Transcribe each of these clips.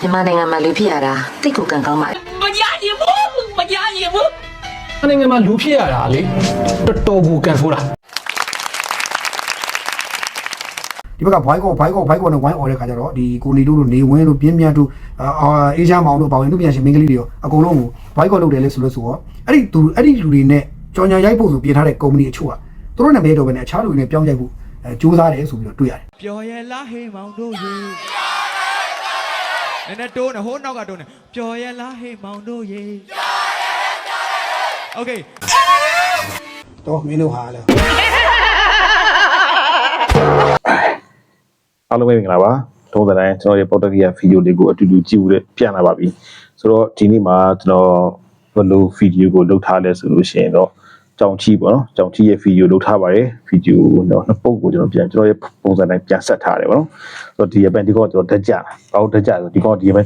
မြန်မာနိုင်ငံမှာလူဖြစ်ရတာတိတ်ကိုကံကောင်းပါမရရင်ဘူးမရရင်ဘူး။နိုင်ငံမှာလူဖြစ်ရတာလေတော်တော်ကိုကန်ဆိုးတာဒီဘက်ကဘိုင်းကောဘိုင်းကောဘိုင်းကောနဲ့ဝိုင်းអော်တဲ့ခါကျတော့ဒီကိုနေတို့တို့နေဝင်းတို့ပြင်းပြတို့အာအေးရှားမောင်တို့ပါဝင်တို့ပြန်ရှင်မင်းကလေးတွေရောအကုန်လုံးကိုဘိုင်းကောလုပ်တယ်လေဆိုလို့ဆိုတော့အဲ့ဒီသူအဲ့ဒီလူတွေနဲ့ကြော်ညာရိုက်ဖို့ဆိုပြင်ထားတဲ့ကုမ္ပဏီအချို့ကသူတို့နဲ့မဲတော့ပဲနဲ့အခြားလူတွေနဲ့ပြောင်းရိုက်ဖို့အဲစူးစမ်းတယ်ဆိုပြီးတော့တွေ့ရတယ်ပျော်ရဲ့လားဟေးမောင်တို့ရေ နည်းနည်းတိုးနေဟိုးနောက်ကတိုးနေပျော်ရလားဟေးမောင်တို့ရေပျော်ရလားပျော်ရလား Okay တော့မင်းတို့ဟာလဲအားလုံးပဲမင်္ဂလာပါတော့တဲ့တိုင်းကျွန်တော်ရဲ့ပေါ်တူဂီယာဗီဒီယိုလေးကိုအတူတူကြည့်ဦးတဲ့ပြန်လာပါပြီဆိုတော့ဒီနေ့မှာကျွန်တော်ဘယ်လိုဗီဒီယိုကိုလုပ်ထားလဲဆိုလို့ရှိရင်တော့ ကြောင်ချီပေါ့နော်ကြောင်ချီရဲ့ဗီဒီယိုလုပ်ထားပါတယ်ဗီဒီယိုတော့နှစ်ပုတ်ကိုကျွန်တော်ပြန်ကျွန်တော်ရဲ့ပုံစံတိုင်းပြန်ဆက်ထားတယ်ပေါ့နော်ဆိုတော့ဒီရဲ့ပန်ဒီကောကျွန်တော်တက်ကြဘာလို့တက်ကြဆိုဒီကောဒီရဲ့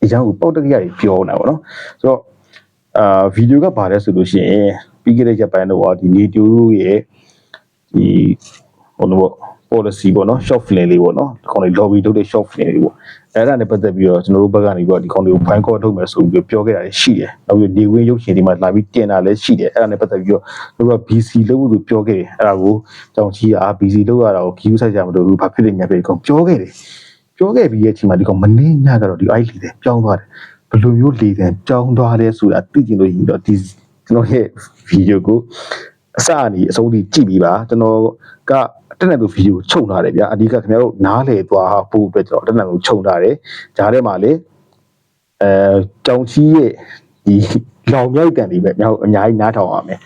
ဒီကြောင်ကိုပေါ်တဂီယာကြီးပြောနေတာပေါ့နော်ဆိုတော့အာဗီဒီယိုကဘာလဲဆိုလို့ရှိရင်ပြီးခဲ့တဲ့ရက်ပိုင်းတော့ဒီနေတူရဲ့ဒီဟိုလို policy ပေါ့နော် short film လေးပေါ့နော်ဒီကောင်လေး lobby ထုတ်တဲ့ short film လေးပေါ့အဲ့ဒါနဲ့ပတ်သက်ပြီးတော့ကျွန်တော်တို့ဘက်ကနေပြီးတော့ဒီကောင်လေးကို fine call ထုတ်မယ်ဆိုပြီးပြောခဲ့တာလည်းရှိတယ်နောက်ပြီးနေဝင်းရုပ်ရှင်တွေမှာလာပြီးတင်တာလည်းရှိတယ်အဲ့ဒါနဲ့ပတ်သက်ပြီးတော့တို့က BC လို့ဆိုပြောခဲ့တယ်အဲ့ဒါကိုတောင်ကြီးက BC လို့ရတာကို queue ဆိုင်ကြမလို့ဘူးဘာဖြစ်လဲညာပဲဒီကောင်ပြောခဲ့တယ်ပြောခဲ့ပြီးရဲ့အချိန်မှာဒီကောင်မနေညကတော့ဒီ IT လေးပြောင်းသွားတယ်ဘယ်လိုမျိုးလေတံပြောင်းသွားလဲဆိုတာသိကျင်လို့ရင်တော့ဒီကျွန်တော်ရဲ့ video ကိုအစအနီအဆုံးထိကြည့်ပြီးပါကျွန်တော်က တက်တဲ့သူဗီဒီယိုချုပ်ထားတယ်ဗျာအဓိကခင်ဗျားတို့နားလေသွားဖို့အတွက်ကျွန်တော်တက်တဲ့သူချုပ်ထားတယ်ဂျားထဲမှာလေအဲကြောင်ချီးရဲ့ဒီလောင်မြိုက်တန်တွေပဲမြောက်အများကြီးနားထောင်အောင်မယ်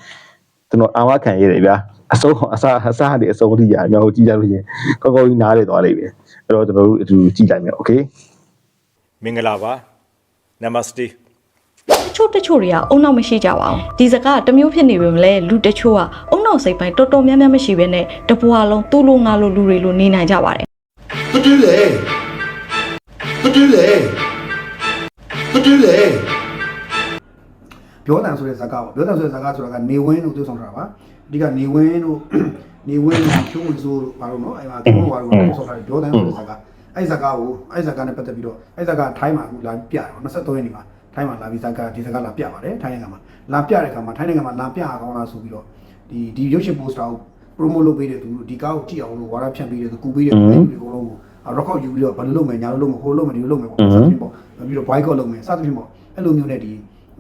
ကျွန်တော်အာမခံရတယ်ဗျာအဆုံးအစအစအနီအဆုံးထိရမြောက်ကြည့်ကြလို့ရှင်ကောကောကြီးနားလေသွားလိမ့်မယ်အဲ့တော့ကျွန်တော်တို့အတူတူကြည့်လိုက်မယ်โอเค မင်္ဂလာပါနမစ တေတချို့တချို့တွေကအုံနောက်မရှိကြပါဘူးဒီစကားကတစ်မျိုးဖြစ်နေပေမဲ့လည်းလူတချို့ကအုံနောက်စိတ်ပိုင်းတော်တော်များများမရှိဘဲနဲ့တပွားလုံးသူ့လိုငါလိုလူတွေလိုနေနိုင်ကြပါတယ်တတူးလေတတူးလေတတူးလေပြောတန်ဆိုတဲ့ဇာတ်ကားပေါ့ပြောတန်ဆိုတဲ့ဇာတ်ကားဆိုတာကနေဝင်းတို့ပြောဆောင်ထားတာပါအဓိကနေဝင်းတို့နေဝင်းတို့ဖြိုးဝီဆိုးတို့ဘာလို့နော်အဲ့မှာသူတို့ဘာလို့ပြောဆောင်ထားတယ်ပြောတန်ဆိုတဲ့ဇာတ်ကားအဲ့ဇာတ်ကားကိုအဲ့ဇာတ်ကားနဲ့ပတ်သက်ပြီးတော့အဲ့ဇာတ်ကားထိုင်းမှာအခုလာပြတယ်ပေါ့23ရက်နေ့မှာ ထိုင်းမှာလာပြီးဇာတ်ကားဒီဇာတ်ကားလာပြပါတယ်ထိုင်းနိုင်ငံမှာလာပြတဲ့အခါမှာထိုင်းနိုင်ငံမှာလာပြအောင်လားဆိုပြီးတော့ဒီဒီရုပ်ရှင်ပိုစတာကို promote လုပ်ပေးတဲ့သူတို့ဒီကားကိုကြည့်အောင်လို့ဝါရဖြန့်ပေးတဲ့သူကူပေးတဲ့သူတွေအကုန်လုံးကို record ယူပြီးတော့ဘာလို့လုပ်မယ်ညာလို့လုပ်မယ်ဟိုလုပ်မယ်ဒီလိုလုပ်မယ်ပေါ့စသဖြင့်ပေါ့ပြီးတော့ boycott လုပ်မယ်စသဖြင့်ပေါ့အဲ့လိုမျိုးနဲ့ဒီ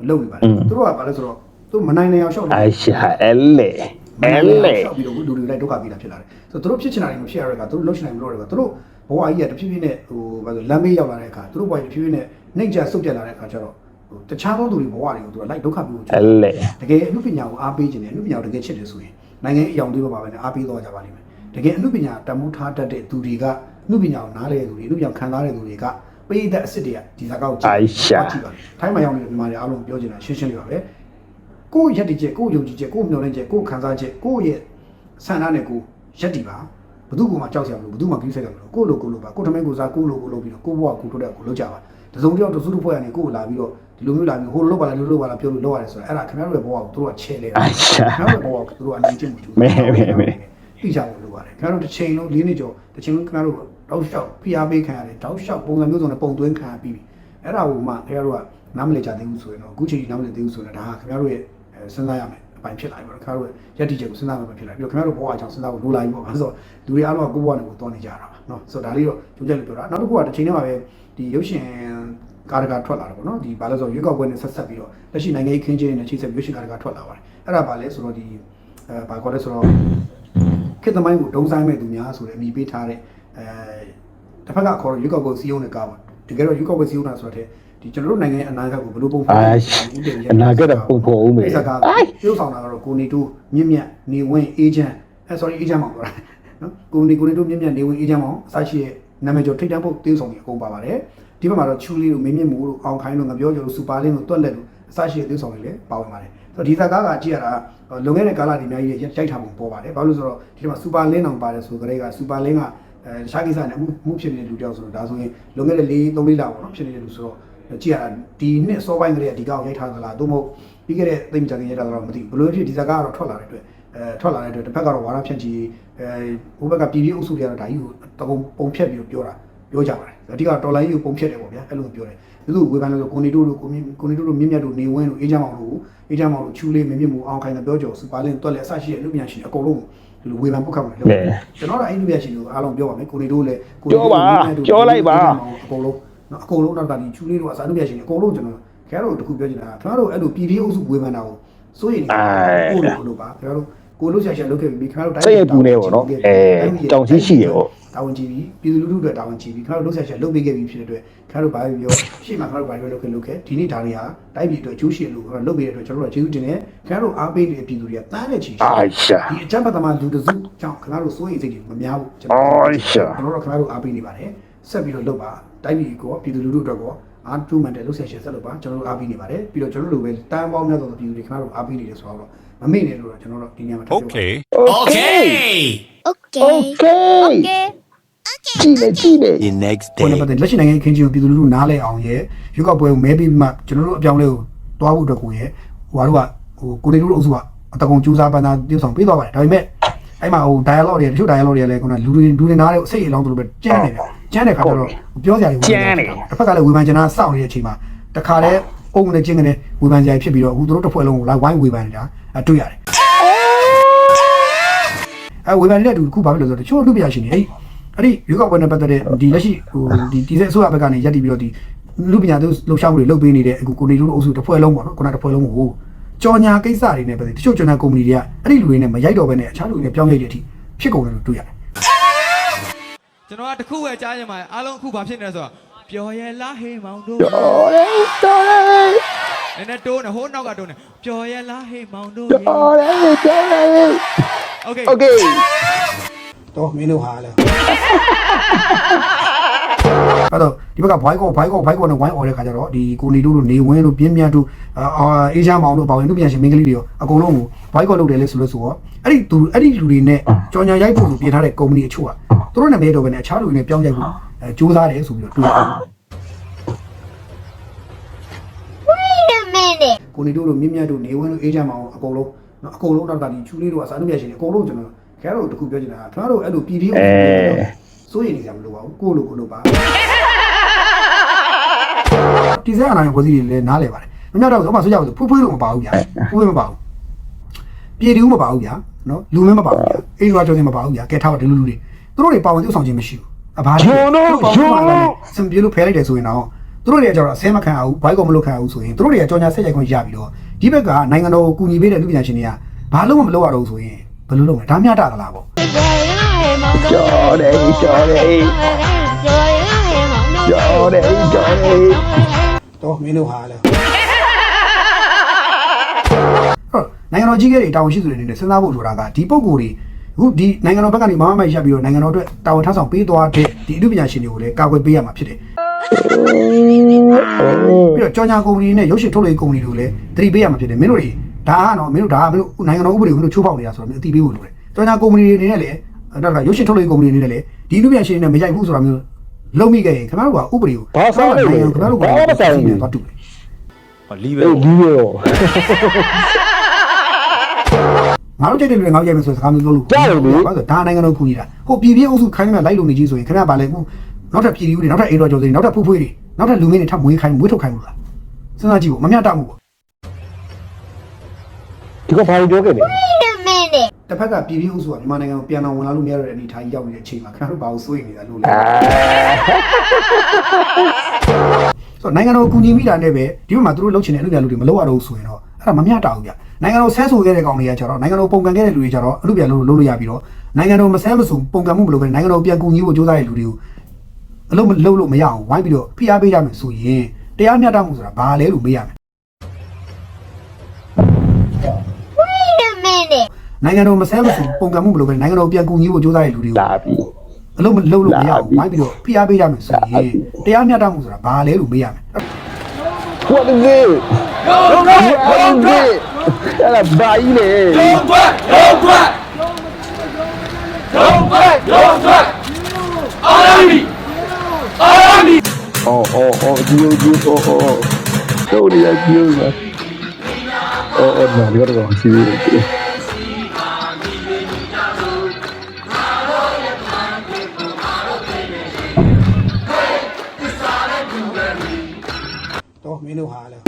လုပ်နေပါတယ်သူတို့ကဘာလဲဆိုတော့သူတို့မနိုင်နိုင်အောင်ရှောက်နေအိုင်ရှာအဲ့လေအဲ့လေရှောက်ပြီးတော့လူတွေလိုက်ဒုက္ခပေးတာဖြစ်လာတယ်ဆိုတော့သူတို့ဖြစ်ချင်တာတွေမဖြစ်ရတဲ့အခါသူတို့လှုပ်ချင်တယ်မလို့တဲ့အခါသူတို့ဘဝကြီးကတဖြည်းဖြည်းနဲ့ဟိုဘာလို့လမ်းမေးရောက်လာတဲ့အခါသူတို့ဘဝကြီးတဖြည်းဖြည်းနဲ့ နှိမ့်ချဆုတ်ပြတ်လာတဲ့အခါကျတော့ဟိုတခြားသောသူတွေဘဝတွေကိုသူကလိုက်ဒုက္ခပေးဖို့အဲ့လေတကယ်အမှုပညာကိုအားပေးခြင်းနဲ့အမှုပညာကိုတကယ်ချစ်တယ်ဆိုရင်နိုင်ငံအကြောင်းတွေပါပဲနဲ့အားပေးတော့ကြပါလိမ့်မယ်တကယ်အမှုပညာတမှုထားတတ်တဲ့သူတွေကအမှုပညာကိုနားလေသူတွေအမှုပညာခံစားတဲ့သူတွေကပိဋကအစ်စ်တွေကဒီဇာတ်ကောက်ကိုကြည့်ကြည့်ပါထိုင်းမှာရောက်နေတဲ့မြန်မာတွေအားလုံးပြောချင်တာရှင်းရှင်းလေးပါပဲကိုယ့်ရက်တည်ချက်ကိုယ့်ယုံကြည်ချက်ကိုယ့်မျှော်လင့်ချက်ကိုယ့်ခံစားချက်ကိုယ့်ရဲ့ဆန္ဒနဲ့ကိုယ်ရက်တည်ပါဘယ်သူမှကြောက်စရာမလိုဘယ်သူမှကြီးဆိုင်ကြမလို့ကိုယ့်လိုကိုယ်လိုပါကိုယ်ထမင်းကိုယ်စားကိုယ့်လိုကိုယ်လိုပြီးတော့ကိုယ့်ဘဝကိုယ်ထုတ်တဲ့ကိုယ်လုပ်ကြပါ တစုံတယောက်တစုတစ်ဖွဲ့ကနေကိုယ်ကိုလာပြီးတော့ဒီလိုမျိုးလာပြီးဟိုလိုလုပ်ပါလားဒီလိုလုပ်ပါလားပြောလို့လုပ်ရတယ်ဆိုတော့အဲ့ဒါခင်ဗျားတို့ရဲ့ဘဝကိုသူတို့ကချဲလဲတာအိုင်ရှာခင်ဗျားတို့ရဲ့ဘဝကိုသူတို့ကအနိုင်ကျင့်မှုမဲမဲမဲသိကြဖို့လိုပါတယ်ခင်ဗျားတို့တစ်ချိန်လုံး၄နှစ်ကျော်တစ်ချိန်လုံးခင်ဗျားတို့တောက်လျှောက်ဖိအားပေးခံရတယ်တောက်လျှောက်ပုံစံမျိုးစုံနဲ့ပုံသွင်းခံရပြီးပြီအဲ့ဒါကိုမှခင်ဗျားတို့ကနားမလည်ကြသေးဘူးဆိုရင်တော့အခုချိန်ကြီးနားမလည်သေးဘူးဆိုရင်ဒါကခင်ဗျားတို့ရဲ့အဲစဉ်းစားရမယ်အပိုင်းဖြစ်လာပြီပေါ့ခင်ဗျားတို့ရဲ့ယက်တီချက်ကိုစဉ်းစားရမယ်ဖြစ်လာပြီးတော့ခင်ဗျားတို့ဘဝအကြောင်းစဉ်းစားဖို့လိုလာပြီပေါ့အဲဆိုတော့လူတွေအားလုံးကကိုယ့်ဘဝနဲ့ကိုယ်တော်နေကြတာပါနော်ဆိုတော့ဒါလေးတော့ကြုံကြလို့ပြောတာနောက်တစ်ခုကတစ်ချိန်တည်းမှာပဲ ဒီရုပ်ရှင်ကားတကာထွက်လာတယ်ပေါ့နော်ဒီဘာလဲဆိုတော့ရွေးကောက်ပွဲနဲ့ဆက်ဆက်ပြီးတော့လက်ရှိနိုင်ငံရေးခင်းကျင်းနေတဲ့ချိတ်ဆက်ရုပ်ရှင်ကားတကာထွက်လာပါတယ်အဲ့ဒါဘာလဲဆိုတော့ဒီအဲဘာခေါ်လဲဆိုတော့ခေတ်သမိုင်းကိုဒုံဆိုင်မဲ့သူများဆိုတဲ့အမိပေးထားတဲ့အဲတစ်ဖက်ကခေါ်တော့ရွေးကောက်ပွဲစီးရုံးတဲ့ကားပါတကယ်တော့ရွေးကောက်ပွဲစီးရုံးတာဆိုတော့ဒီကျွန်တော်တို့နိုင်ငံအနာဂတ်ကိုဘယ်လိုပုံဖော်အိုင်အနာဂတ်ကပုံဖော်ဦးမယ်အဲ့ဒါကပြုဆောင်တာကတော့ကိုနေတူမြင့်မြတ်နေဝင်းအေဂျင့်အဲ sorry အေဂျင့်မောင်ပြောတာနော်ကိုနေကိုနေတူမြင့်မြတ်နေဝင်းအေဂျင့်မောင်အစရှိရဲ့ နာမည်ကျော်ထိတ်တန့်ဖို့တင်းဆောင်နေအကုန်ပါပါတယ်ဒီဘက်မှာတော့ချူလီတို့မင်းမြင့်မိုးတို့အောင်ခိုင်းတို့ငပြောကျော်တို့စူပါလင်းတို့တွက်လက်တို့အစရှိရဲ့တင်းဆောင်တွေလည်းပါဝင်ပါတယ်ဆိုတော့ဒီဇာတ်ကားကကြည့်ရတာလွန်ခဲ့တဲ့ကာလတွေအများကြီးရိုက်ထားပုံပေါ်ပါတယ်ဘာလို့လဲဆိုတော့ဒီမှာစူပါလင်းတောင်ပါတယ်ဆိုကြတဲ့ကစူပါလင်းကအဲတခြားကိစ္စနဲ့အမှုမှုဖြစ်နေတဲ့လူတယောက်ဆိုတော့ဒါဆိုရင်လွန်ခဲ့တဲ့၄၃လလပေါ့နော်ဖြစ်နေတဲ့လူဆိုတော့ကြည့်ရတာဒီနှစ်စောပိုင်းကလေးကဒီကောက်ရိုက်ထားသလားသို့မဟုတ်ပြီးခဲ့တဲ့သိမ့်ကြခင်ရိုက်ထားသလားမသိဘူးဘလို့ဖြစ်ဒီဇာတ်ကားကတော့ထွက်လာတဲ့အတွက် အဲထွက်လာတဲ့အတွက်တစ်ဖက်ကတော့ဝါရဖြန့်ချီအဲဟိုဘက်ကပြည်ပြည်အုပ်စုတွေကတော့ဒါကြီးကိုတကုံပုံဖြတ်ပြီးပြောတာပြောကြပါတယ်အဓိကတော်လိုင်းကိုပုံဖြတ်တယ်ပေါ့ဗျာအဲ့လိုပြောတယ်သူတို့ဝေဖန်လို့ကိုနေတို့တို့ကိုကိုနေတို့တို့မြင့်မြတ်တို့နေဝင်းတို့အေးချမ်းမောင်တို့အေးချမ်းမောင်တို့ချူလေးမင်းမြင့်မှုအောင်ခိုင်တဲ့ပြောကြော်စပါလင်းတွက်လက်အစရှိတဲ့လူပြန်ရှင်အကုန်လုံးဒီလိုဝေဖန်ပုတ်ခတ်မှာလို့ကျွန်တော်တို့အဲ့လူပြန်ရှင်တို့အားလုံးပြောပါမယ်ကိုနေတို့လည်းအကုန်လုံးနော်အကုန်လုံးတော့ဒါဒီချူလေးတို့အစားလူပြန်ရှင်အကုန်လုံးကျွန်တော်ခင်ဗျားတို့တခုပြောချင်တာခင်ဗျားတို့အဲ့လိုပြည်ပြည်အုပ်စုဝေဖန်တာကိုစိုးရင်ကိုလိုလို့ပါခင်ဗျားတို့ ကိုလို့ဆရာရှာလုပ်ခဲ့ပြီခင်ဗျားတို့တာဝန်ကြည့်ပြီးပြည်သူလူထုအတွက်တာဝန်ကြည့်ပြီးခင်ဗျားတို့လုပ်ဆရာရှာလုပ်ပေးခဲ့ပြီဖြစ်တဲ့အတွက်ခင်ဗျားတို့ဘာပြောပြောရှေ့မှာခင်ဗျားတို့ဘာပြောလုပ်ခဲ့လုပ်ခဲ့ဒီနေ့ဒါတွေကတိုက်ပြည်အတွက်ကျိုးရှိလို့လုပ်ပေးတဲ့အတွက်ကျွန်တော်တို့ကျေးဇူးတင်တယ်ခင်ဗျားတို့အားပေးနေတဲ့ပြည်သူတွေကတန်းတဲ့ချီရှိအာရှာဒီအကြမ်းဖက်သမားလူတစုကြောင့်ခင်ဗျားတို့စိုးရိမ်စိတ်တွေမများဘူးကျွန်တော်ကျွန်တော်တို့ခင်ဗျားတို့အားပေးနေပါတယ်ဆက်ပြီးတော့လုပ်ပါတိုက်ပြည်ကောပြည်သူလူထုအတွက်ကောအားတူးမှန်တယ်လုပ်ဆရာရှာဆက်လုပ်ပါကျွန်တော်တို့အားပေးနေပါတယ်ပြီးတော့ကျွန်တော်တို့လိုပဲတန်းပေါင်းများသောပြည်သူတွေခင်ဗျားတို့အားပေးနေတယ်ဆိုတော့ မမေ့နဲ့လို့တော့ကျွန်တော်တို့ဒီညမှာထားပြောပါ Okay. Okay. Okay. Okay. ကြည့်နေကြည့်နေ The next ကိုယ်နဲ့ပတ်သက်လက်ရှိနိုင်ငံအခင်းချင်းကိုပြည်သူလူထုနားလဲအောင်ရဲ့ရွေးကောက်ပွဲကိုမဲပြီးမှကျွန်တော်တို့အပြောင်းလဲကိုတွားဖို့အတွက်ကိုရဲ့ဟိုဟာတို့ကဟိုကိုနေတို့အုပ်စုကအတကုံကြိုးစားပန်းသားပြုဆောင်ပေးသွားပါတယ်ဒါပေမဲ့အဲ့မှာဟို dialogue တွေတချို့ dialogue တွေလည်းခုနလူတွေလူတွေနားလဲစိတ်အလောင်းတို့ပဲကြမ်းနေတယ်ကြမ်းတဲ့ခါကျတော့ပြောစရာတွေကြမ်းနေတစ်ဖက်ကလည်းဝေဖန်ချင်တာစောင့်နေတဲ့အချိန်မှာတခါလဲ အုံနဲ့ချင်းကနေဝေဖန်ကြရဖြစ်ပြီးတော့အခုတို့တစ်ဖွဲ့လုံးကိုလာဝိုင်းဝေဖန်နေတာအတွေ့ရတယ်အဲဝေဖန်နေတဲ့တူတစ်ခုဘာဖြစ်လို့လဲဆိုတော့တချို့လူပြရှင်တွေအဲ့အဲ့ဒီရွေးကောက်ပွဲနဲ့ပတ်သက်တဲ့ဒီလက်ရှိဟိုဒီဒီစက်အစိုးရဘက်ကနေရပ်တည်ပြီးတော့ဒီလူပညာသူလှုပ်ရှားမှုတွေလုပ်ပေးနေတဲ့အခုကိုနေလူတို့အုပ်စုတစ်ဖွဲ့လုံးပေါ့နော်ခုနတစ်ဖွဲ့လုံးကိုကြော်ညာကိစ္စတွေနဲ့ပတ်သက်တချို့ကြော်ညာကုမ္ပဏီတွေကအဲ့ဒီလူတွေနဲ့မရိုက်တော့ဘဲနဲ့အခြားလူတွေနဲ့ပြောင်းလဲတဲ့အထိဖြစ်ကုန်တယ်လို့တွေ့ရတယ်ကျွန်တော်ကတခုပဲကြားရင်မှာအားလုံးအခုဘာဖြစ်နေလဲဆိုတော့ ပျော်ရဲ့လားဟေးမောင်တို့ပျော်ရဲ့တော်ရဲ့နည်းနည်းတိုးနေဟိုးနောက်ကတိုးနေပျော်ရဲ့လားဟေးမောင်တို့ပျော်ရဲ့ပျော်ရဲ့ Okay Okay တော့မင်းတို့ဟာလားအဲ့တော့ဒီဘက်ကဘိုင်းကောဘိုင်းကောဘိုင်းကောနဲ့ဝိုင်းអော်တဲ့ခါကျတော့ဒီကိုနေတို့လိုနေဝင်းလိုပြင်းပြတို့အာအေရှားမောင်တို့ပါဝင်တို့ပြန်ရှင်မင်းကလေးတွေရောအကုန်လုံးကိုဘိုင်းကောလုပ်တယ်လေဆိုလို့ဆိုတော့အဲ့ဒီသူအဲ့ဒီလူတွေနဲ့ကြော်ညာရိုက်ဖို့လူပြင်ထားတဲ့ကုမ္ပဏီအချို့ကသူတို့နာမည်တော့ပဲနဲ့အခြားလူတွေနဲ့ပြောင်းရိုက်ဖို့ အဲစူးစမ်းတယ်ဆိုပြီးတော့တွေ့ရတယ် Wait a minute. ကိုနေတို့တို့မြင့်မြတ်တို့နေဝင်းတို့အေးချမ်းမောင်အကုန်လုံးနော်အကုန်လုံးတော့ကဒီချူလေးတို့ကစာအုပ်ပြရှင်တွေအကုန်လုံးကျွန်တော်ခင်ဗျားတို့တခုပြောချင်တာကခင်ဗျားတို့အဲ့လိုပြည်ပြည်အောင်စိုးရိမ်နေကြမလို့ပါဘူးကိုလိုကိုလိုပါဒီစက်အနာရောကိုစီတွေလည်းနားလဲပါတယ်မမြောက်တော့ဥပမာဆိုကြပါစို့ဖွေးဖွေးလို့မပါဘူးဗျာဖွေးဖွေးမပါဘူးပြည်တူးမပါဘူးဗျာနော်လူမင်းမပါဘူးဗျာအေးရွာကျော်စင်မပါဘူးဗျာကဲထားပါဒီလူလူတွေသူတို့တွေပါဝင်သူ့ဆောင်ခြင်းမရှိဘူး အဘာလို့စံပြေလို့ဖယ်လိုက်တယ်ဆိုရင်တော့သူတို့တွေကကျတော့ဆဲမခံအောင်ဘိုက်ကောမလုပ်ခံအောင်ဆိုရင်သူတို့တွေကကြော်ညာဆက်ရိုက်ခွင့်ရပြီးတော့ဒီဘက်ကနိုင်ငံတော်ကိုကူညီပေးတဲ့လူပညာရှင်တွေကဘာလို့မလုပ်ရတော့ဆိုရင်ဘယ်လိုလုပ်မလဲဒါမျှတသလားပေါ့တော်တယ်တော်တယ်တော်တယ်တော်တယ်တော့မင်းတို့ဟာလဲဟုတ်နိုင်ငံတော်ကြီးကတွေတာဝန်ရှိသူတွေအနေနဲ့စဉ်းစားဖို့ဆိုတာကဒီပုံကိုယ်တွေအ ခုဒီနိုင်ငံတော်ဘက်ကနေမမမိုက်ရပ်ပြီးတော့နိုင်ငံတော်အတွက်တာဝန်ထမ်းဆောင်ပေးသွားတဲ့ဒီအမှုပညာရှင်တွေကိုလည်းကာကွယ်ပေးရမှာဖြစ်တယ်ပြီးတော့ကြော်ညာကုမ္ပဏီနဲ့ရုပ်ရှင်ထုတ်လုပ်ရေးကုမ္ပဏီတွေကိုလည်းသတိပေးရမှာဖြစ်တယ်မင်းတို့တွေဒါကတော့မင်းတို့ဒါကမင်းတို့နိုင်ငံတော်ဥပဒေကိုမင်းတို့ချိုးဖောက်နေတာဆိုတော့မင်းအသိပေးဖို့လိုတယ်ကြော်ညာကုမ္ပဏီတွေအနေနဲ့လည်းအဲ့ဒါကရုပ်ရှင်ထုတ်လုပ်ရေးကုမ္ပဏီအနေနဲ့လည်းဒီအမှုပညာရှင်တွေနဲ့မရိုက်ဘူးဆိုတာမျိုးလုံးမိခဲ့ရင်ခင်ဗျားတို့ကဥပဒေကိုခင်ဗျားတို့ကတော့တူတယ်လီးပဲအေးဒီရော ငါတို့ကြိုက်တဲ့လူတွေငါတို့ကြိုက်မယ်ဆိုစကားမျိုးပြောလို့ဘာလို့ဒါနိုင်ငံတော်ကူညီတာဟိုပြည်ပြည့်အုပ်စုခိုင်းနေလိုက်လို့နေကြီးဆိုရင်ခင်ဗျာဗာလဲခုနောက်ထပ်ပြည်သူတွေနောက်ထပ်အေးတော်ကျော်တွေနောက်ထပ်ဖူးဖွေးတွေနောက်ထပ်လူမင်းတွေထပ်မွေးခိုင်းမွေးထုတ်ခိုင်းလို့လားစဉ်းစားကြည့်ဖို့မမျှတမှုပေါ့ဒီကဘာပြောခဲ့လဲ Wait a minute. တစ်ဖက်ကပြည်ပြည့်အုပ်စုကမြန်မာနိုင်ငံကိုပြန်တော်ဝင်လာလို့မရတဲ့အနေအထားကြီးရောက်နေတဲ့အချိန်မှာခင်ဗျားတို့ဘာလို့စိုးရိမ်နေတာလို့လဲဆိုတော့နိုင်ငံတော်ကူညီမိတာနဲ့ပဲဒီဘက်မှာသူတို့လှုပ်ချင်တဲ့အလုပ်ပြလူတွေမလုပ်ရတော့ဘူးဆိုရင်တော့ အဲ့ဒါမမျှတဘူးဗျနိုင်ငံတော်ဆဲဆိုခဲ့တဲ့ကောင်တွေကကြတော့နိုင်ငံတော်ပုံကန်ခဲ့တဲ့လူတွေကြတော့အလုပ်ပြလို့လုပ်လို့ရပြီးတော့နိုင်ငံတော်မဆဲမဆိုပုံကန်မှုမလုပ်ဘဲနိုင်ငံတော်ပြန်ကူညီဖို့ကြိုးစားတဲ့လူတွေကိုအလုံးမလုံးလို့မရအောင်ဝိုင်းပြီးတော့ဖိအားပေးရမယ်ဆိုရင်တရားမျှတမှုဆိုတာဘာလဲလို့မေးရမယ် Wait a minute. နိုင်ငံတော်မဆဲမဆိုပုံကံမှုမလုပ်ဘဲနိုင်ငံတော်ပြန်ကူညီဖို့ကြိုးစားတဲ့လူတွေကိုလာပြီအလုံးမလုံးလို့မရအောင်ဝိုင်းပြီးတော့ဖိအားပေးရမယ်ဆိုရင်တရားမျှတမှုဆိုတာဘာလဲလို့မေးရမယ် What is it? No, no, no, no. အဲ့ဒါဘာကြီးလဲ Don't quack! Don't quack! Don't quack! Don't quack! Army! Army! အော်အော်အော်ဒီလိုဒီအော်အော်တော့ဒီကဒီလိုပါအော်အော်နော်ဒီကတော့စီးပြီးတယ်လို့ဟာလဲ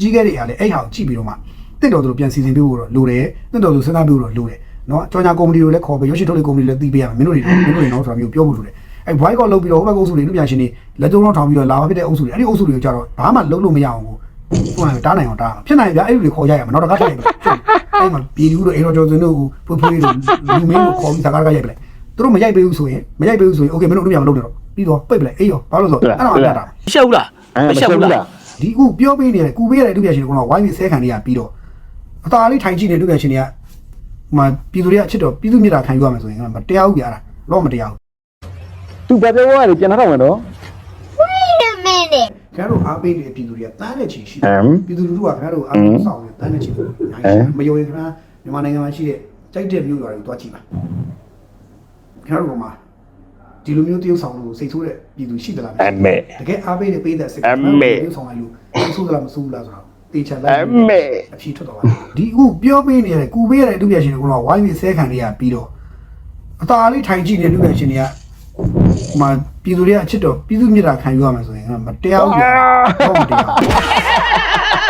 ကြီးခဲ့တွေကလည်းအဲ့ဟာကိုကြည့်ပြီးတော့မှတစ်တော်သူတို့ပြန်စီစဉ်ပေးဖို့တော့လိုတယ်တစ်တော်သူစဉ်းစားပေးဖို့တော့လိုတယ်နော်ကြောင်ညာကုမ္ပဏီတွေလည်းခေါ်ပေးရွှေထုတ်လေးကုမ္ပဏီတွေလည်းသိပေးရမယ်မင်းတို့တွေမင်းတို့တွေနော်ဆိုတာမျိုးပြောဖို့လိုတယ်အဲ့ white call လုပ်ပြီးတော့ဟိုဘက်အုပ်စုတွေလူပြန်ရှင်တွေလက်ကျုံတော့ထောင်ပြီးတော့လာမဖြစ်တဲ့အုပ်စုတွေအဲ့ဒီအုပ်စုတွေကိုကြတော့ဘာမှလုပ်လို့မရအောင်ကိုဟိုကတားနိုင်အောင်တားဖြစ်နိုင်ဗျအဲ့ဒီတွေခေါ်ရရမှာနောက်တစ်ခါထိုင်ပြီအဲ့မှာပြည်သူတို့အိမ်တော်ကျော်စင်တို့ကိုဖွေးဖွေးတို့လူမင်းတို့ခေါ်ပြီးစကားကရိုက်ပလိုက်သူတို့မရိုက်ပေးဘူးဆိုရင်မရိုက်ပေးဘူးဆိုရင်โอเคမင်းတို့လူပြန်မလုပ်နဲ့တော့ပြီးတော့ပိတ်ပလိုက်အေးရောဘာလို့ဆိုအဲ့ဒါမှပြတာ ရှောက်လား အဲမရှက်ဘူးလား ဒီခုပြောပေးနေတယ်ကူပေးရတဲ့လူပြရှင်တွေကဝိုင်းပြီးဆဲခံနေရပြီးတော့အသာလေးထိုင်ကြည့်နေလူပြရှင်တွေကဟိုမှာပြည်သူတွေကအချစ်တော့ပြည်သူမြတ်တာခံယူရမယ်ဆိုရင်မတရားဘူးပြတာတော့မတရားဘူးသူဘာပြောရလဲပြန်ထားတော့မယ်နော် Wait a minute. ခင်ဗျားတို့အားပေးနေတဲ့ပြည်သူတွေကတန်းတဲ့ချီရှိတအယ်မ်ပြည်သူလူထုကခင်ဗျားတို့အားပေးဆောင်နေတန်းတဲ့ချီတယ်မယုံရင်ခင်ဗျာမြန်မာနိုင်ငံမှာရှိတဲ့ကြိုက်တဲ့မြို့ရွာတွေကိုတွားကြည့်ပါခင်ဗျားတို့ကမှ ဒီလိုမျိုးတရုပ်ဆောင်လို့စိတ်ဆိုးတဲ့ပြည်သူရှိသလားအမေတကယ်အားပေးတဲ့ပေးတဲ့စိတ်အမေတရုပ်ဆောင်လိုက်လို့စိတ်ဆိုးသလားမဆိုးဘူးလားဆိုတော့တေချာလိုက်အမေအဖြေထွက်တော့ပါဒီအခုပြောပေးနေရတယ်ကူပေးရတဲ့လူပြရှင်တွေကဝိုင်းပြီးဆဲခံနေရပြီးတော့အသာလေးထိုင်ကြည့်နေတဲ့လူပြရှင်တွေကဟိုမှာပြည်သူတွေကအချစ်တော့ပြည်သူမြတ်တာခံယူရမယ်ဆိုရင်မတရားဘူးတော့မတရားဘူး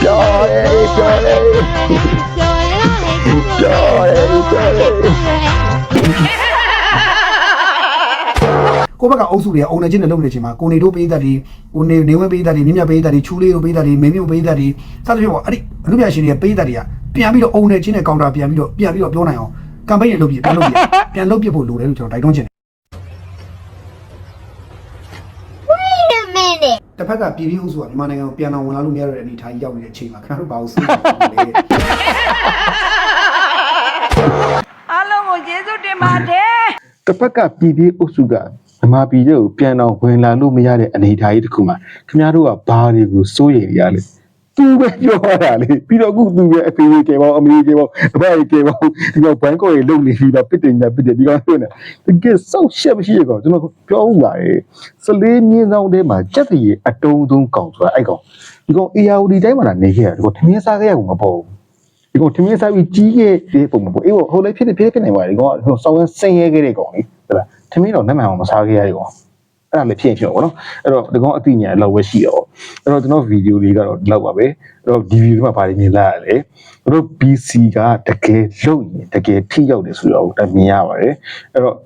ပြောရဲပြောရဲ ပြောရဲပြောရဲကိုယ့်ဘက်ကအုပ်စုတွေကအုံနေချင်းနဲ့လုပ်နေချိန်မှာကိုနေတို့ပေးတတ်တယ်ကိုနေနေဝဲပေးတတ်တယ်မြမြပေးတတ်တယ်ချူလေးတို့ပေးတတ်တယ်မေမျိုးပေးတတ်တယ်စသဖြင့်ပေါ့အဲ့ဒီလူပြရှင်တွေကပေးတတ်တယ်ကပြန်ပြီးတော့အုံနေချင်းနဲ့ကောင်တာပြန်ပြီးတော့ပြန်ပြီးတော့ပြောနိုင်အောင်ကမ်ပိန်းတွေလုပ်ပြပြန်လုပ်ပြပြန်လုပ်ပြဖို့လိုတယ်လို့ကျွန်တော်တိုက်တွန်းချင်တယ် Wait a minute. တစ်ဖက်ကပြည်ပြည်ဥစုကမြန်မာနိုင်ငံကိုပြန်အောင်ဝင်လာလို့မရတဲ့အနေအထားကြီးရောက်နေတဲ့အချိန်မှာခင်ဗျားတို့ဘာလို့စဉ်းစားနေလဲ အားလုံးကိုကျေးဇူးတင်ပါတယ်တစ်ဖက်ကပြည်ပြည်အုပ်စုကမြန်မာပြည်ကိုပြန်တော့ဝင်လာလို့မရတဲ့အနေအထားကြီးတစ်ခုမှာခင်ဗျားတို့ကဘာတွေကိုစိုးရိမ်နေရလဲသူပဲပြောရတာလေပြီးတော့အခုသူပဲအဖေကြီးကဲပေါ့အမေကြီးကဲပေါ့အဖေကြီးကဲပေါ့ဒီတော့ဘန်ကောက်ရေလုံနေပြီးတော့ပစ်တင်ညာပစ်တယ်ဒီကောင်ပြောနေတကယ်စောက်ရှက်မရှိရကောင်ကျွန်တော်ပြောဦးပါလေစလေးမြင်းဆောင်ထဲမှာကြက်တရီအတုံးဆုံးကောင်ဆိုတာအဲ့ကောင်ဒီကောင် ARD တိုင်းမှာလာနေခဲ့တယ်ဒီကောင်ထမင်းစားခဲ့ရကောင်မပေါ့ဘူး ဒီကောင်ထမင်းစားပြီးကြီးခဲ့တဲ့ပုံမပေါ့အေးဟိုလည်းဖြစ်ဖြစ်ဖြစ်နေပါလေဒီကောင်ကစောင်းဆင်းရဲခဲ့တဲ့ကောင်လေဟုတ်လားထမင်းတော့နတ်မှန်အောင်မစားခဲ့ရတဲ့ကောင်အဲ့ဒါလည်းဖြစ်ရင်ဖြစ်တော့ဗောနော်အဲ့တော့ဒီကောင်အသိဉာဏ်လောက်ပဲရှိတော့အဲ့တော့ကျွန်တော်ဗီဒီယိုလေးကတော့ဒီလောက်ပါပဲအဲ့တော့ဒီဗီဒီယိုမှာဗာမြင်လာရလဲကျွန်တော် BC ကတကယ်လုံရင်တကယ်ထိရောက်တယ်ဆိုတော့အမြင်ရပါတယ်အဲ့တော့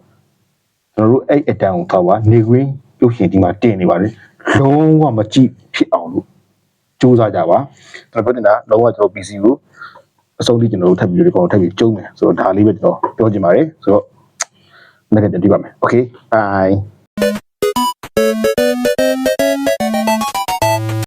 ကျွန်တော်တို့အဲ့အတန်ကိုထားပါနေကွင်းရုပ်ရှင်ဒီမှာတင်နေပါတယ်လုံးဝမကြည့်ဖြစ်အောင်လို့စူးစမ်းကြပါကျွန်တော်ပြောနေတာလုံးဝကျွန်တော် BC ကို အဆုံးထိကျွန်တော်တို့ထပ်ပြီးဒီကောင်ထပ်ပြီးကျုံးမယ်ဆိုတော့ဒါလေးပဲကျွန်တော်ပြောချင်ပါတယ်ဆိုတော့လည်းကြည့်ပါမယ် Okay bye